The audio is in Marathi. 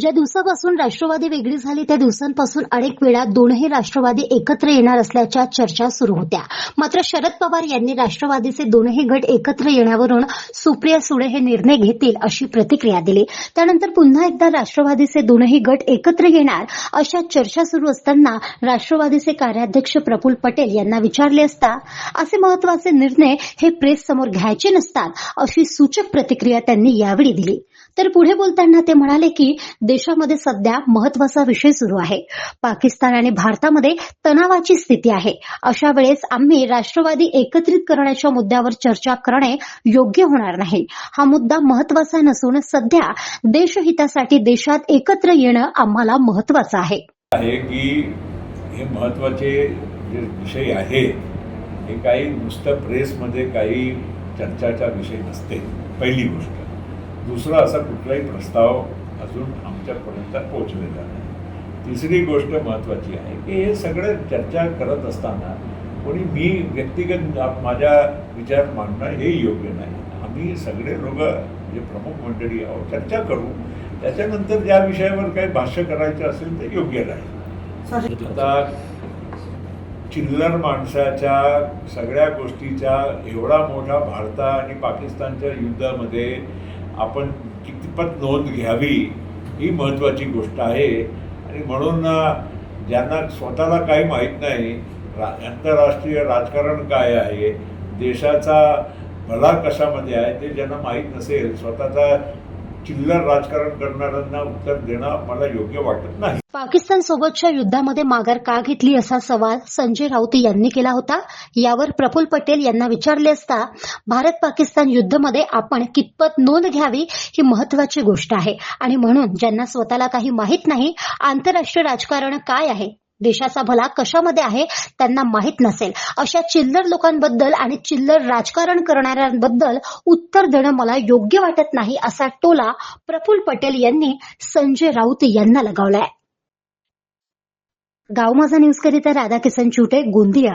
ज्या दिवसापासून राष्ट्रवादी वेगळी झाली त्या दिवसांपासून अनेक वेळा दोनही राष्ट्रवादी एकत्र येणार असल्याच्या चर्चा सुरू होत्या. मात्र शरद पवार यांनी राष्ट्रवादीचे दोनही गट एकत्र येण्यावरून सुप्रिया सुळे हे निर्णय घेतील अशी प्रतिक्रिया दिली. त्यानंतर पुन्हा एकदा राष्ट्रवादीचे दोनही गट एकत्र येणार अशा चर्चा सुरू असताना राष्ट्रवादीचे कार्याध्यक्ष प्रफुल पटेल यांना विचारले असता असे महत्त्वाचे निर्णय हे प्रेस समोर घ्यायचे नसतात अशी सूचक प्रतिक्रिया त्यांनी यावेळी दिली. तर पुढे बोलताना ते म्हणाले की देशामध्ये सध्या महत्त्वाचा विषय सुरू आहे. पाकिस्तान आणि भारतामध्ये तणावाची स्थिती आहे. अशा वेळेस आम्ही राष्ट्रवादी एकत्रित करण्याच्या मुद्द्यावर चर्चा करणे योग्य होणार नाही. हा मुद्दा महत्त्वाचा नसून सध्या देशहितासाठी देशात एकत्र येणं आम्हाला महत्वाचं आहे. की हे महत्त्वाचे जे विषय आहेत हे काही नुसतं प्रेसमध्ये काही चर्चाचा विषय नसते. पहिली गोष्ट. दुसरा असा कुठलाही प्रस्ताव अजून आमच्यापर्यंत पोहोचलेला नाही. तिसरी गोष्ट महत्त्वाची आहे की हे सगळं चर्चा करत असताना कोणी मी व्यक्तिगत माझ्या विचार मांडणं हे योग्य नाही. आम्ही सगळे लोक जे प्रमुख मंडळी आहोत चर्चा करू. त्याच्यानंतर ज्या विषयावर काही भाष्य करायचं असेल ते योग्य राहील. आता चिल्लर माणसाच्या सगळ्या गोष्टीच्या एवढा मोठा भारत आणि पाकिस्तानच्या युद्धामध्ये आपण कितपत नोंद घ्यावी ही महत्त्वाची गोष्ट आहे. आणि म्हणून ज्यांना स्वतःला काही माहीत नाही रा आंतरराष्ट्रीय राजकारण काय आहे देशाचा भला कशामध्ये आहे ते ज्यांना माहीत नसेल स्वतःचा चिल्लर राजकारण करणाऱ्यांना उत्तर देणं मला योग्य वाटत नाही. पाकिस्तान सोबतच्या युद्धामध्ये माघार का घेतली असा सवाल संजय राऊत यांनी केला होता. यावर प्रफुल्ल पटेल यांना विचारले असता भारत पाकिस्तान युद्धमध्ये आपण कितपत नोंद घ्यावी ही महत्वाची गोष्ट आहे. आणि म्हणून ज्यांना स्वतःला काही माहीत नाही आंतरराष्ट्रीय राजकारण काय आहे? देशाचा भला कशामध्ये आहे त्यांना माहीत नसेल. अशा चिल्लर लोकांबद्दल आणि चिल्लर राजकारण करणाऱ्यांबद्दल उत्तर देणं मला योग्य वाटत नाही असा टोला प्रफुल्ल पटेल यांनी संजय राऊत यांना लगावलाय. गाव माझा न्यूज करीता राधा किसन चुटे गोंदिया.